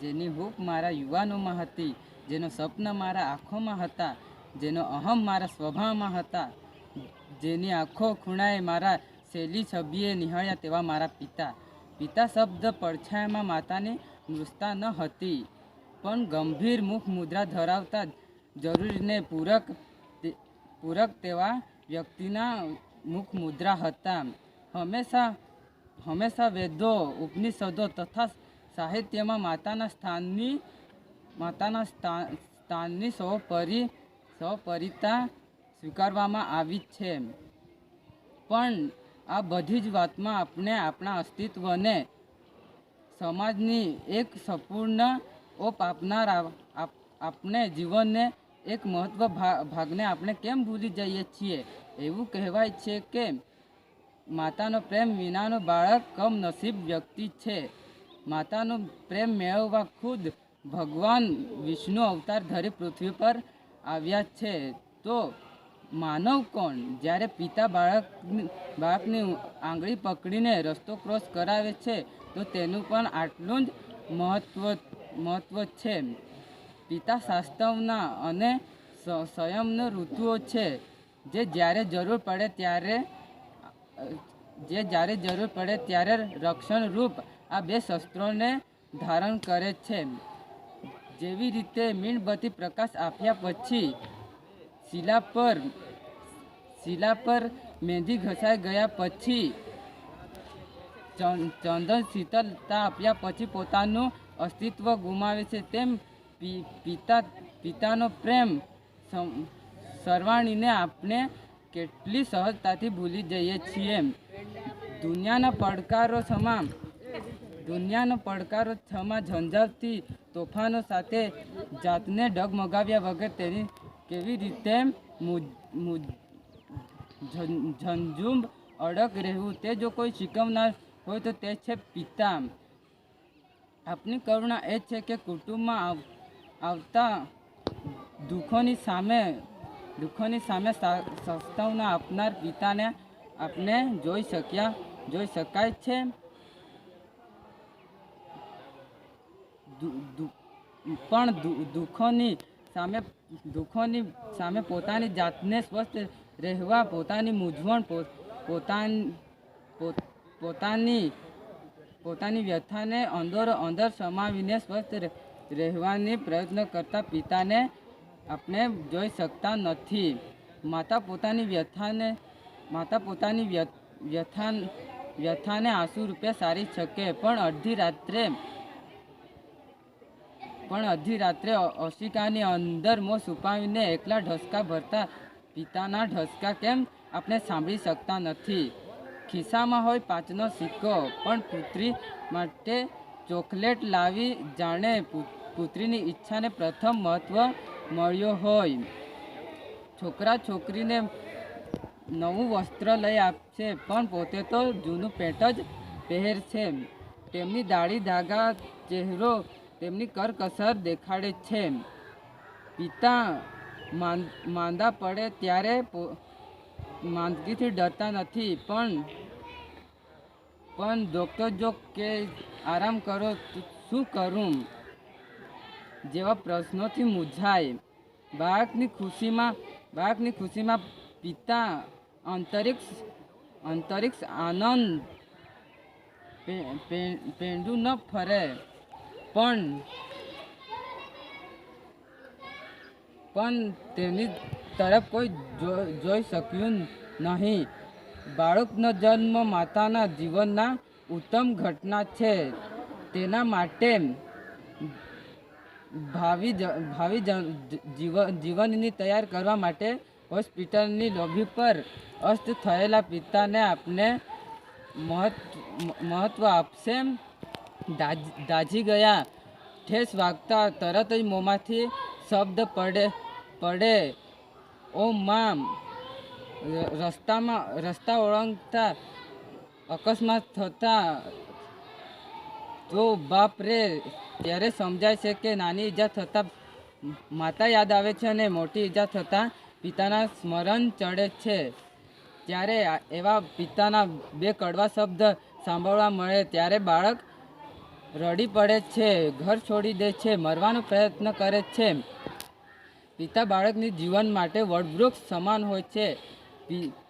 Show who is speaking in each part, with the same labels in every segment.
Speaker 1: જેની ભૂખ મારા યુવાનોમાં હતી, જેનો સ્વપ્ન મારા આંખોમાં હતા, જેનો અહમ મારા સ્વભાવમાં હતા, જેની આંખો ખૂણાએ મારા શૈલી છબીએ નિહાળ્યા તેવા મારા પિતા. પિતા શબ્દ પડછાયામાં માતાની મૃષતા ન હતી, પણ ગંભીર મુખ મુદ્રા ધરાવતા જરૂરીને પૂરક પૂરક તેવા વ્યક્તિના મુખ મુદ્રા હતા. હંમેશા હંમેશા વેદો, ઉપનિષદો તથા સાહિત્યમાં માતાના સ્થાનની, માતાના સ્થા- સ્થાનની સૌપરી, સૌપરિતા સ્વીકારવામાં આવી છે. પણ આ બધી જ વાતમાં આપણે આપણા અસ્તિત્વને, સમાજની એક સંપૂર્ણ ઓપ આપનાર આપ- આપણે જીવનને એક મહત્વ ભાગને આપણે કેમ ભૂલી જઈએ છીએ? એવું કહેવાય છે કે માતાનો પ્રેમ વિનાનો બાળક કમ નસીબ વ્યક્તિ છે. માતાનો પ્રેમ મેળવવા ખુદ ભગવાન વિષ્ણુ અવતાર ધરી પૃથ્વી પર આવ્યા છે. તો માનવ કોણ? જ્યારે પિતા બાળક બાળકની આંગળી પકડીને રસ્તો ક્રોસ કરાવે છે, તો તેનું પણ આટલું જ મહત્વ મહત્વ છે. પિતા શાસ્ત્રના અને સ- સંયમનો ઋતુઓ છે, જે જ્યારે જરૂર પડે ત્યારે, જે જ્યારે જરૂર પડે ત્યારે રક્ષણ રૂપ આ બે શસ્ત્રોને ધારણ કરે છે. જેવી રીતે મીણબત્તી પ્રકાશ આપ્યા પછી શિલા પર શિલા પર મહેંદી ઘસાઈ ગયા પછી ચંદન શીતળતા આપ્યા પછી પોતાનું અસ્તિત્વ ગુમાવે છે. તેમ પિતા, પિતાનો પ્રેમ સરવાણીને આપણે કેટલી સહજતાથી ભૂલી જઈએ છીએ. દુનિયાના પડકારો સમા દુનિયાનો પડકારો છમાં ઝંઝાવતી તોફાનો સાથે જાતને ડગમગાવ્યા વગર તેની કેવી રીતે ઝંઝુંબ અડગ રહેવું? તે જો કોઈ શીખવનાર હોય તો તે છે પિતા આપની કરુણા એ છે કે કુટુંબમાં આવ- આવતા દુઃખોની સામે દુઃખોની સામે સંસ્થાઓના આપનાર પિતાને આપણે જોઈ શક્યા, જોઈ શકાય છે દુ- દુ- પણ દુઃખોની સામે દુઃખોની સામે પોતાની જાતને સ્વસ્થ રહેવા, પોતાની મૂંઝવણ પોતાન- પોતાની પોતાની વ્યથાને અંદરો, અંદર સમાવીને સ્વસ્થ રહેવાની પ્રયત્ન કરતા પિતાને આપણે જોઈ શકતા નથી. માતા પોતાની વ્યથાને, માતા પોતાની વ્યથા વ્યથાને આંસુ રૂપે સારી શકે, પણ અડધી રાત્રે પણ અડધી રાત્રે ઓશિકાની અંદર મોં છુપાવીને એકલા ઢસકા ભરતા પિતાના ઢસકા કેમ આપણે સાંભળી શકતા નથી? ખિસ્સામાં હોય પાંચનો સિક્કો, પણ પુત્રી માટે ચોકલેટ લાવી જાણે પુત્રીની ઈચ્છાને પ્રથમ મહત્ત્વ મળ્યો હોય. છોકરા છોકરીને નવું વસ્ત્ર લઈ આપશે, પણ પોતે તો જૂનું પેન્ટ જ પહેરશે. તેમની દાઢી ધાગા ચહેરો તેમની કરકસર દેખાડે છે. પિતા માંદ- પડે ત્યારે માંદગીથી ડરતા નથી, પણ પણ ડૉક્ટર જો કે આરામ કરો શું કરું? જેવા પ્રશ્નોથી મૂંઝાય. બાળકની ખુશીમાં બાળકની ખુશીમાં પિતા અંતરિક્ષ અંતરિક્ષ આનંદ પેંડું ન ફરે. પણ પણ તેની તરફ કોઈ જોઈ શક્યું નહીં. બાળકનો જન્મ માતાના જીવનના ઉત્તમ ઘટના છે. તેના માટે ભાવિ ભાવિ જીવન જીવનની તૈયાર કરવા માટે હોસ્પિટલની લોબી પર અસ્ત થયેલા પિતાને આપને મહત્વ આપશે. દાઝી ગયા. ઠેસ વાગતા તરત જ મોંમાંથી શબ્દ પડે પડે. ઓ મામ. રસ્તામાં, રસ્તા ઓળંગતા અકસ્માત થતા તો બાપ રે, ત્યારે સમજાય છે કે નાની ઈજા થતાં માતા યાદ આવે છે અને મોટી ઈજા થતાં પિતાના સ્મરણ ચડે છે. ત્યારે એવા પિતાના બે કડવા શબ્દ સાંભળવા મળે. ત્યારે બાળક રડી પડે છે, ઘર છોડી દે છે, મરવાનો પ્રયત્ન કરે છે. પિતા બાળકની જીવન માટે વડવૃક્ષ સમાન હોય છે.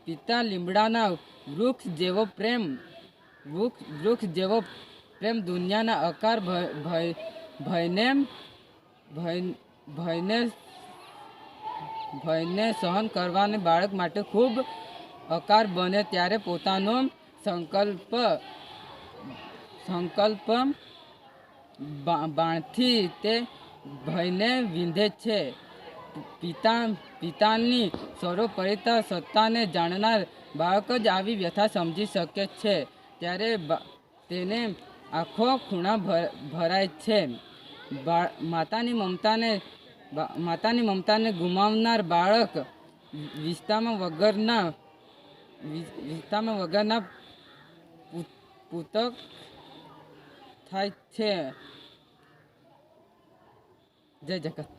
Speaker 1: પિતા લીમડાના વૃક્ષ જેવો પ્રેમ, વૃક્ષ વૃક્ષ જેવો પ્રેમ દુનિયાના અકાર ભય, ભય- ભયને, ભય, ભયને ભયને સહન કરવાને બાળક માટે ખૂબ અકાર બને ત્યારે પોતાનો સંકલ્પ સંકલ્પ બાણથી તે ભયને વિંધે છે. પિતા પિતાની સર્વોપરિતા સત્તાને જાણનાર બાળક જ આવી વ્યથા સમજી શકે છે. ત્યારે તેને આખો ખૂણા ભર- ભરાય છે. માતાની મમતાને માતાની મમતાને ગુમાવનાર બાળક વિસ્તારમાં વગરના વિસ્તામાં વગરના પૂતક થાય છે. જય જગત.